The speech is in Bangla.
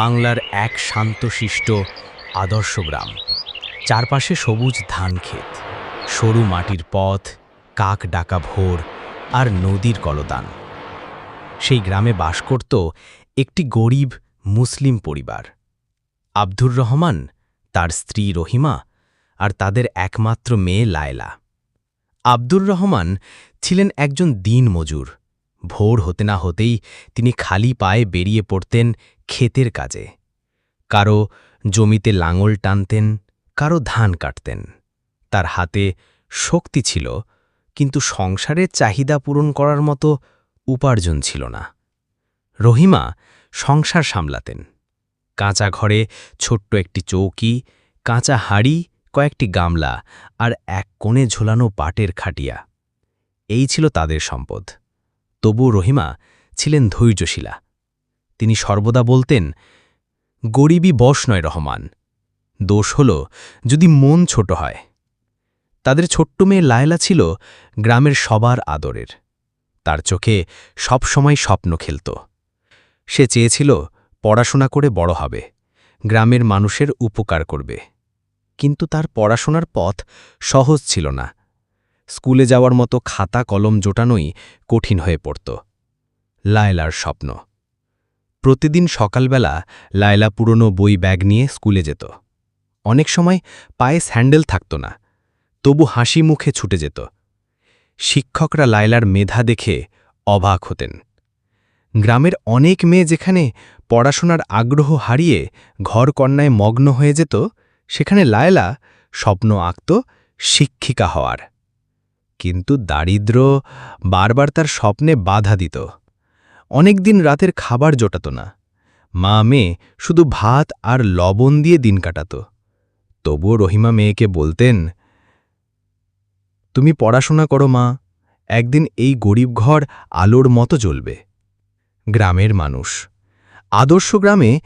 বাংলার এক শান্তশিষ্ট আদর্শ গ্রাম। চারপাশে সবুজ ধান ক্ষেত, সরু মাটির পথ, কাক ডাকা ভোর আর নদীর কলদান সেই গ্রামে বাস করত একটি গরিব মুসলিম পরিবার। আব্দুর রহমান, তার স্ত্রী রহিমা আর তাদের একমাত্র মেয়ে লায়লা। আব্দুর রহমান ছিলেন একজন দিনমজুর ভোর হতে না হতেই তিনি খালি পায়ে বেরিয়ে পড়তেন ক্ষেতের কাজে। কারও জমিতে লাঙল টানতেন, কারও ধান কাটতেন। তার হাতে শক্তি ছিল, কিন্তু সংসারের চাহিদা পূরণ করার মতো উপার্জন ছিল না। রহিমা সংসার সামলাতেন। কাঁচা ঘরে ছোট্ট একটি চৌকি, কাঁচা হাড়ি, কয়েকটি গামলা আর এক কোণে ঝোলানো পাটের খাটিয়া। এই ছিল তাদের সম্পদ। তবু রহিমা ছিলেন ধৈর্যশীলা। তিনি সর্বদা বলতেন গরিবই বশ নয় রহমান, দোষ হল যদি মন ছোট হয়। তাদের ছোট্ট মেয়ে লায়লা ছিল গ্রামের সবার আদরের। তার চোখে সবসময় স্বপ্ন খেলত। সে চেয়েছিল পড়াশোনা করে বড় হবে, গ্রামের মানুষের উপকার করবে। কিন্তু তার পড়াশোনার পথ সহজ ছিল না। স্কুলে যাওয়ার মতো খাতা কলম জোটানোই কঠিন হয়ে পড়ত। লায়লার স্বপ্ন। প্রতিদিন সকালবেলা লায়লা পুরনো বই ব্যাগ নিয়ে স্কুলে যেত। অনেক সময় পায়ে স্যান্ডেল থাকত না, তবু হাসি মুখে ছুটে যেত। শিক্ষকরা লায়লার মেধা দেখে অবাক হতেন। গ্রামের অনেক মেয়ে যেখানে পড়াশোনার আগ্রহ হারিয়ে ঘর কন্যায় মগ্ন হয়ে যেত, সেখানে লায়লা স্বপ্ন আঁকত শিক্ষিকা হওয়ার। কিন্তু দারিদ্র বারবার তার স্বপ্নে বাধা দিত। অনেক দিন রাতের খাবার জোটাত না। মা মেয়ে শুধু ভাত আর লবণ দিয়ে দিন কাটাত। তবুও রহিমা মেয়েকে বলতেন, তুমি পড়াশোনা করো মা, একদিন এই গরিব ঘর আলোর মতো জ্বলবে। গ্রামের মানুষ। আদর্শ গ্রামে